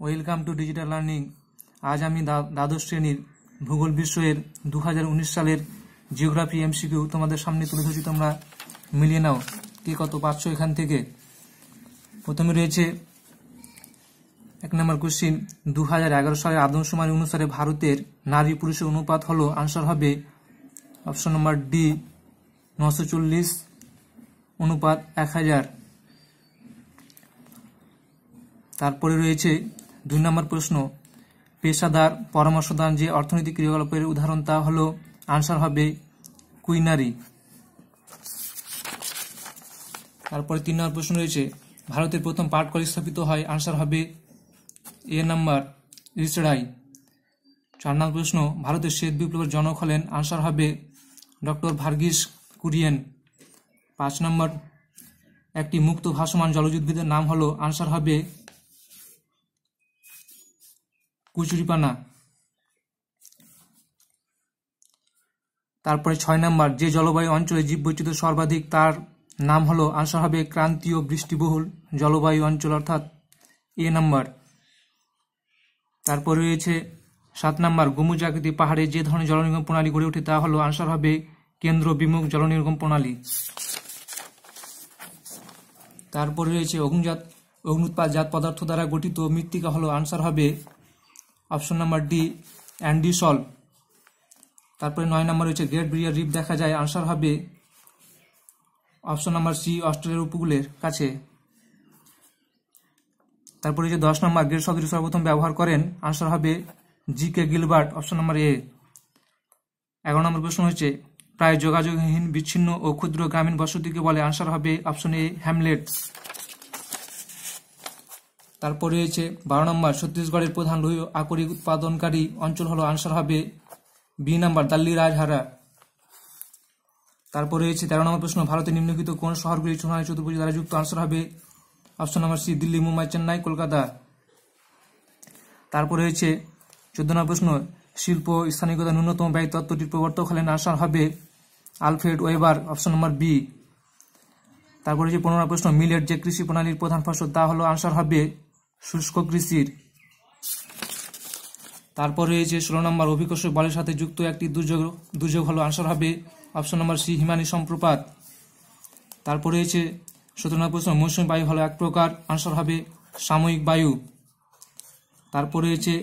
Welcome to digital learning. আজ আমি দ্বাদশ শ্রেণির ভূগোল বিষয়ের দু হাজার উনিশ সালের জিওগ্রাফি এমসিকিউ তোমাদের সামনে তুলে ধরছি, তোমরা মিলিয়ে নাও। কে কত পাচ্ছ এখান থেকে? প্রথমে রয়েছে এক নম্বর কোশ্চিন দু হাজার এগারো সালের আদমশুমারি অনুসারে ভারতের নারী পুরুষের অনুপাত হলো আনসার হবে অপশন নম্বর ডি নশো চল্লিশ, অনুপাত এক হাজার। তারপরে রয়েছে দুই নম্বর প্রশ্ন, পেশাদার পরামর্শদান যে অর্থনৈতিক ক্রিয়াকলাপের উদাহরণ তা হল আনসার হবে কুইনারি তারপরে তিন নম্বর প্রশ্ন রয়েছে, ভারতের প্রথম পাট কল স্থাপিত হয় আনসার হবে এ নাম্বার রিচড়াই চার নম্বর প্রশ্ন, ভারতের শ্বেত বিপ্লবের জনক হলেন আনসার হবে ডক্টর ভার্গিস কুরিয়েন। পাঁচ নম্বর, একটি মুক্ত ভাসমান জলজ উদ্ভিদের নাম হলো আনসার হবে কুচুরিপানা। তারপরে ছয় নম্বর, যে জলবায়ু অঞ্চলে জীববৈচিত্র্য সর্বাধিক, তার নাম হলো আনসার হবে ক্রান্তীয় বৃষ্টিবহুল জলবায়ু অঞ্চল, অর্থাৎ এ নাম্বার। তারপরে রয়েছে সাত নাম্বার গম্বুজ আকৃতি পাহাড়ে যে ধরনের জলনির্গম প্রণালী গড়ে ওঠে তা হলো আনসার হবে কেন্দ্র বিমুখ জলনির্গম প্রণালী। তারপরে রয়েছে অগ্নুজাত, অগ্নুৎপাত জাত পদার্থ দ্বারা গঠিত মৃত্তিকা হলো আনসার হবে অপশন নাম্বার ডি অ্যান্ডিসল তারপরে নয় নম্বর রয়েছে গ্রেট ব্রিয়ার রিপ দেখা যায়, আনসার হবে অপশন নাম্বার সি, অস্ট্রেলিয়ার উপকূলের কাছে। তারপরে যে দশ নম্বর, গ্রেট শব্দটি সর্বপ্রথম ব্যবহার করেন, আনসার হবে G K Gilbert, option number A. এগারো নম্বর প্রশ্ন হচ্ছে, প্রায় যোগাযোগহীন, বিচ্ছিন্ন ও ক্ষুদ্র গ্রামীণ বসতিকে বলে, আনসার হবে অপশন এ হ্যামলেট তারপরে রয়েছে বারো নম্বর, ছত্তিশগড়ের প্রধান লৌহ আকরিক উৎপাদনকারী অঞ্চল হলো আনসার হবে বি নাম্বার, দাল্লি রাজহারা। তারপরে রয়েছে তেরো নম্বর প্রশ্ন ভারতের নিম্নলিখিত কোন শহরগুলি সোনালী চতুর্ভুজ দ্বারা যুক্ত? আনসার হবে option number C Delhi, Mumbai, Chennai, Kolkata. তারপরে রয়েছে চোদ্দ নম্বর প্রশ্ন, শিল্প স্থানিকতা ন্যূনতম ব্যয় তত্ত্বটির প্রবর্তক হলেন আনসার হবে Alfred Weber option number B তারপরে যে পনেরো প্রশ্ন, মিলেট যে কৃষি প্রণালীর প্রধান ফসল তা হলো আনসার হবে শুষ্ক কৃষির। তারপর রয়েছে ষোলো নম্বর অভিকর্ষ বলের সাথে যুক্ত একটি দুর্যোগ দুর্যোগ হলো আনসার হবে অপশন নম্বর সি হিমানি সম্প্রপাত। তারপর রয়েছে সতেরো নম্বর প্রশ্ন, মৌসুমী বায়ু হলো এক প্রকার আনসার হবে সাময়িক বায়ু। তারপর রয়েছে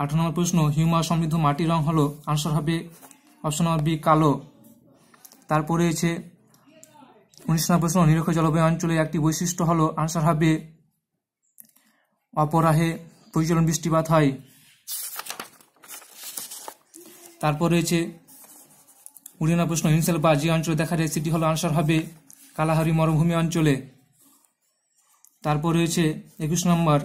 আঠারো নম্বর প্রশ্ন হিউমা সমৃদ্ধ মাটির রং হলো আনসার হবে অপশন নম্বর বি কালো। তারপর রয়েছে উনিশ নম্বর প্রশ্ন নিরক্ষ জলবায়ু অঞ্চলে একটি বৈশিষ্ট্য হলো আনসার হবে অপরাহে প্রচলন বৃষ্টিপাত হয়। তারপর রয়েছে নম্বর প্রশ্ন হিমশিল বা যে অঞ্চলে দেখা যায় সেটি হলো আনসার হবে কালাহারি মরুভূমি অঞ্চলে। তারপর রয়েছে একুশ নম্বর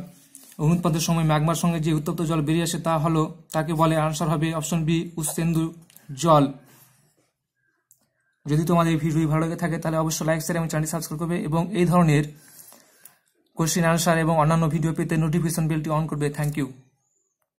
অগ্নুৎপাতের সময় ম্যাগমার সঙ্গে যে উত্তপ্ত জল বেরিয়ে আসে তা হলো, তাকে বলে আনসার হবে অপশন বি উস্তেন্দু জল। যদি তোমাদের ভিডিও ভালো লেগে থাকে তাহলে অবশ্যই লাইক শেয়ার এবং চ্যানেলটি সাবস্ক্রাইব করবে এবং এই ধরনের কোশ্চেন আনসার এবং অন্যান্য ভিডিও পেতে নোটিফিকেশন বেলটি অন করবে। Thank you